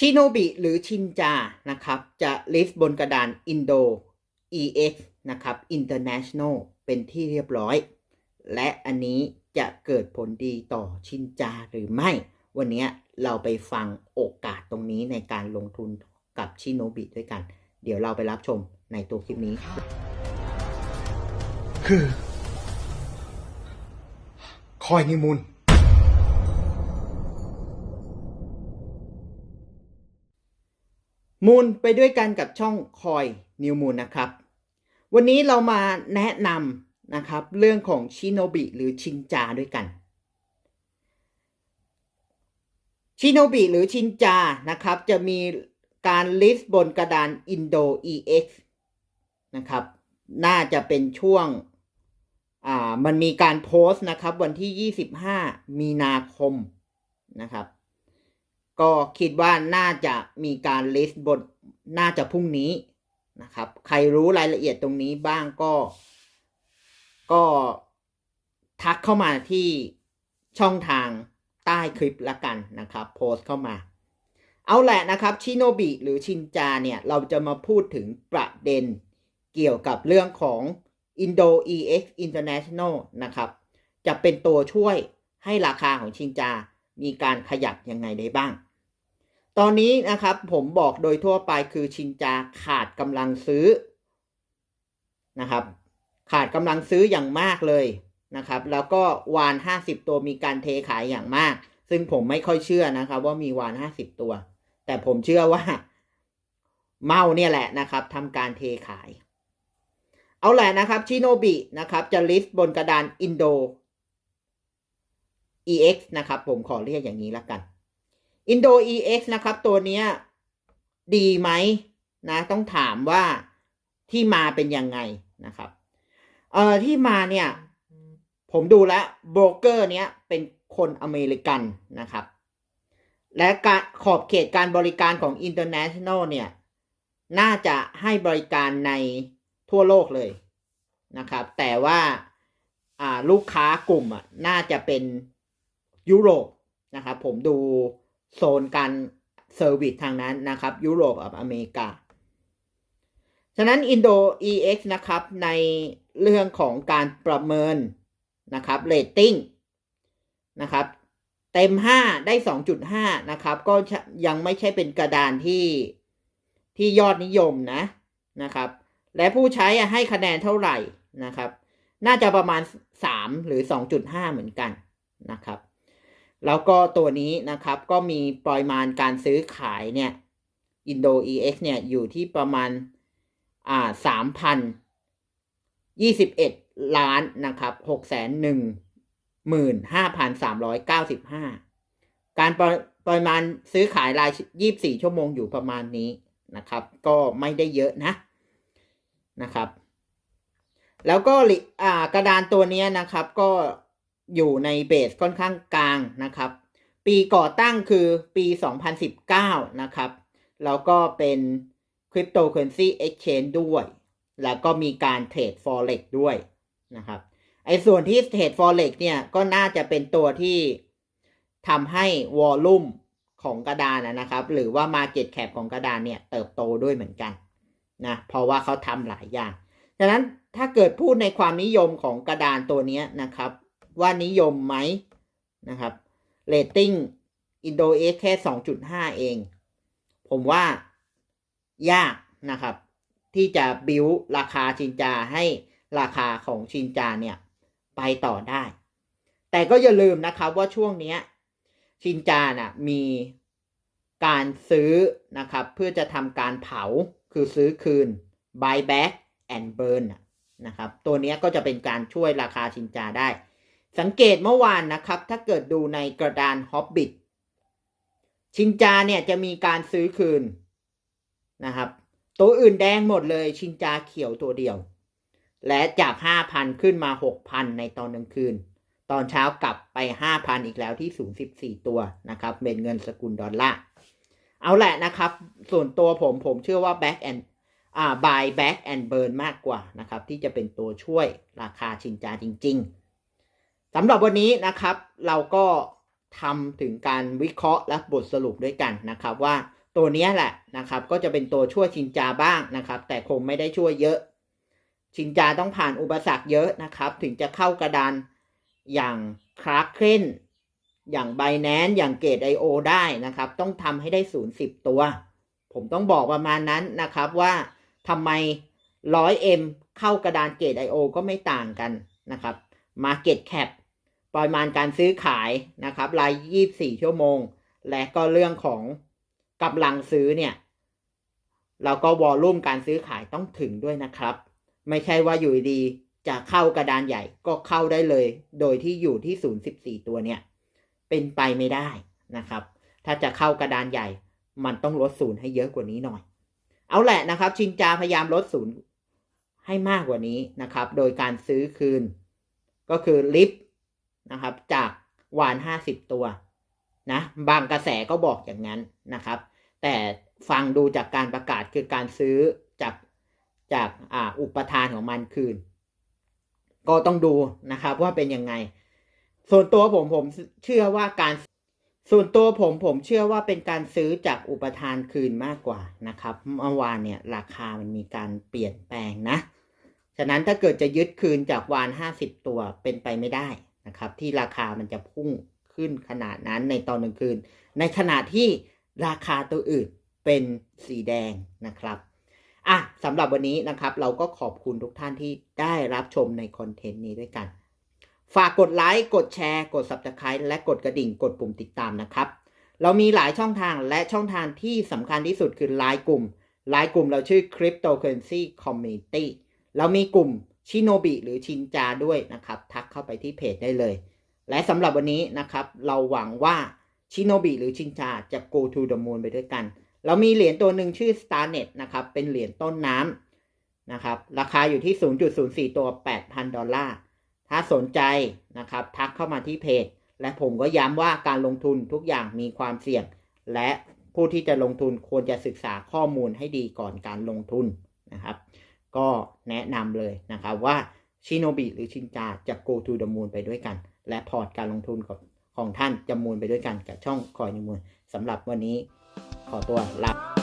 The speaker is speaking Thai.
ชิโนบิหรือชินจานะครับจะลิสต์บนกระดาน Indo EX นะครับ International เป็นที่เรียบร้อย และอันนี้จะเกิดผลดีต่อชินจาหรือไม่ วันนี้เราไปฟังโอกาสตรงนี้ในการลงทุนกับชิโนบิด้วยกัน เดี๋ยวเราไปรับชมในตัวคลิปนี้ คือ คอยนิมูล มูลไปด้วยกันกับช่องคอยนิวมูลนะครับ วันนี้เรามาแนะนำนะครับ เรื่องของชิโนบิหรือชินจาด้วยกันชิโนบิหรือชินจานะครับ จะมีการลิสต์บนกระดาน Indo EX นะครับ น่าจะเป็นช่วงอ่ามันมีการโพสต์นะครับ วันที่ 25 มีนาคมนะครับ ก็คิดว่าน่าจะมีการลิสต์บนน่าจะพรุ่งนี้นะครับ ใครรู้รายละเอียดตรงนี้บ้างก็ ก็ทักเข้ามาที่ช่องทางใต้คลิปละกันนะครับ โพสต์เข้ามา เอาแหละนะครับชิโนบิหรือชินจาเนี่ย เราจะมาพูดถึงประเด็นเกี่ยวกับเรื่องของ Indo EX International นะครับ จะเป็นตัวช่วยให้ราคาของชินจามีการขยับยังไงได้บ้าง ตอนนี้นะครับผมบอกโดยทั่วไปคือชินจาขาดกำลังซื้อนะครับ ขาดกำลังซื้ออย่างมากเลยนะครับ แล้วก็วาน 50 ตัวมีการเทขายอย่างมาก ซึ่งผมไม่ค่อยเชื่อนะครับ ว่ามีวาน 50 ตัว แต่ผมเชื่อว่า เมาเนี่ยแหละนะครับทำการเทขาย เอาแหละนะครับชิโนบินะครับ จะลิสต์บนกระดาน Indo EX นะครับ ผมขอเรียกอย่างนี้ละกัน Indo EX นะครับ ตัวเนี้ยดีไหมนะต้องถามว่าที่มาเป็นยังไงนะครับเอ่อที่มาเนี่ย ผมดูแล้วโบรกเกอร์เนี้ยเป็นคนอเมริกันนะครับ และการขอบเขตการบริการของ International เนี่ย น่าจะให้บริการในทั่วโลกเลยนะครับ แต่ว่าอ่าลูกค้ากลุ่มอะน่าจะเป็นยุโรปนะครับ ผมดู โซนการเซอร์วิสทางนั้นนะครับ ยุโรปกับอเมริกา ฉะนั้น Indo EX นะครับ ในเรื่องของการประเมินนะครับเรตติ้งนะครับ เต็ม 5 ได้ 2.5 นะครับ ก็ยังไม่ใช่เป็นกระดานที่ที่ยอดนิยมนะนะครับ และผู้ใช้ให้คะแนนเท่าไหร่นะครับ น่าจะประมาณ 3 หรือ 2.5 เหมือนกันนะครับ แล้วก็ตัวนี้นะครับก็มีปริมาณการซื้อขายเนี่ย Indo EX เนี่ยอยู่ที่ประมาณอ่าสามพันยี่สิบเอ็ดล้านนะครับหกแสนหนึ่งหมื่นห้าพันสามร้อยเก้าสิบห้าการปรปริมาณซื้อขายรายยี่บสี่ชั่วโมงอยู่ประมาณนี้นะครับ ก็ไม่ได้เยอะนะนะครับ แล้วก็กระดานตัวนี้นะครับก็ อยู่ในเบสค่อนข้างกลางนะครับ ปีก่อตั้งคือปี 2019 นะครับ แล้วก็เป็น Cryptocurrency Exchange ด้วย แล้วก็มีการเทรด Forex ด้วยนะครับไอ้ส่วนที่เทรด Forex เนี่ยก็น่าจะเป็นตัวที่ทำให้วอลลุ่มของกระดานนะครับ หรือว่า Market Cap ของกระดานเนี่ยเติบโตด้วยเหมือนกันนะเพราะว่าเขาทำหลายอย่างฉะนั้นถ้าเกิดพูดในความนิยมของกระดานตัวนี้นะครับ ว่านิยมไหมนะครับเรตติ้งอินโดเอ็กแค่ 2.5 เอง ผมว่ายากนะครับ ที่จะบิวราคาชินจาให้ราคาของชินจาเนี่ย ไปต่อได้ แต่ก็อย่าลืมนะครับว่าช่วงนี้ชินจาน่ะมีการซื้อนะครับ เพื่อจะทำการเผาคือซื้อคืน buy back and burn นะครับ ตัวนี้ก็จะเป็นการช่วยราคาชินจาได้ สังเกตเมื่อวานนะครับ ถ้าเกิดดูในกระดาน Hobbit ชินจาเนี่ยจะมีการซื้อคืนนะครับ ตัวอื่นแดงหมดเลยชินจาเขียวตัวเดียว และจาก 5,000 ขึ้นมา 6,000 ในตอนกลางคืน ตอนเช้ากลับไป 5,000 อีกแล้วที่ 014 ตัวนะครับเป็นเงินสกุลดอลลาร์เอาแหละนะครับ ส่วนตัวผมผมเชื่อว่า back and อ่า buy back and burn มากกว่านะครับ ที่จะเป็นตัวช่วยราคาชินจาจริง ๆ สำหรับวันนี้นะครับ เราก็ทำถึงการวิเคราะห์และบทสรุปด้วยกันนะครับ ว่าตัวนี้แหละนะครับ ก็จะเป็นตัวช่วยชินจาบ้างนะครับ แต่คงไม่ได้ช่วยเยอะ ชินจาต้องผ่านอุปสรรคเยอะนะครับ ถึงจะเข้ากระดานอย่างคราร์เคนอย่างไบแนนอย่างเกตไอโอได้นะครับ ต้องทำให้ได้ศูนย์สิบตัว ผมต้องบอกประมาณนั้นนะครับว่าทำไม 100M เอ็มเข้ากระดานเกต I.O. ก็ไม่ต่างกันนะครับ Market Cap ปริมาณการซื้อขายนะครับราย 24 ชั่วโมง และก็เรื่องของกำลังซื้อเนี่ยเราก็วอลลุ่มการซื้อขายต้องถึงด้วยนะครับ ไม่ใช่ว่าอยู่ดีจะเข้ากระดานใหญ่ก็เข้าได้เลย โดยที่อยู่ที่014ตัวเนี่ย เป็นไปไม่ได้นะครับ ถ้าจะเข้ากระดานใหญ่ มันต้องลดศูนย์ให้เยอะกว่านี้หน่อย เอาแหละนะครับ ชินจาพยายามลดศูนย์ให้มากกว่านี้นะครับ โดยการซื้อคืน ก็คือลิฟต์นะครับ จากวานห้าสิบตัวนะบางกระแสก็บอกอย่างนั้นนะครับ แต่ฟังดูจากการประกาศคือการซื้อจากจากอ่าอุปทานของมันคืน ก็ต้องดูนะครับว่าเป็นยังไง ส่วนตัวผมผมเชื่อว่าการส่วนตัวผมผมเชื่อว่าเป็นการซื้อจากอุปทานคืนมากกว่านะครับเมื่อวานเนี่ยราคามันมีการเปลี่ยนแปลงนะ ฉะนั้นถ้าเกิดจะยึดคืนจากวาน50ตัวเป็นไปไม่ได้นะครับ ที่ราคามันจะพุ่งขึ้นขนาดนั้นในตอนหนึ่งคืน ในขณะที่ราคาตัวอื่นเป็นสีแดงนะครับอะสำหรับวันนี้นะครับ เราก็ขอบคุณทุกท่านที่ได้รับชมในคอนเทนต์นี้ด้วยกัน ฝากกดไลค์ กดแชร์ กด Subscribe และกดกระดิ่ง กดปุ่มติดตามนะครับ เรามีหลายช่องทางและช่องทางที่สำคัญที่สุดคือไลน์กลุ่มไลน์กลุ่มเราชื่อ Cryptocurrency Community เรามีกลุ่มชิโนบิหรือชินจาด้วยนะครับ ทักเข้าไปที่เพจได้เลย และสำหรับวันนี้นะครับ เราหวังว่าชิโนบิหรือชินจาจะ go to the moon ไปด้วยกัน เรามีเหรียญตัวหนึ่งชื่อ Starnet นะครับ เป็นเหรียญต้นน้ำนะครับ ราคาอยู่ที่ 0.04 ตัว 8,000 ดอลลาร์ ถ้าสนใจนะครับ ทักเข้ามาที่เพจ และผมก็ย้ำว่าการลงทุนทุกอย่างมีความเสี่ยง และผู้ที่จะลงทุนควรจะศึกษาข้อมูลให้ดีก่อนการลงทุนนะครับ ก็แนะนำเลยนะครับว่าชิโนบิหรือชินจาจะ go to the moon ไปด้วยกัน และพอร์ตการลงทุนของของท่านจะมูลไปด้วยกันกับช่องคอยนิมูลสำหรับวันนี้ขอตัวลา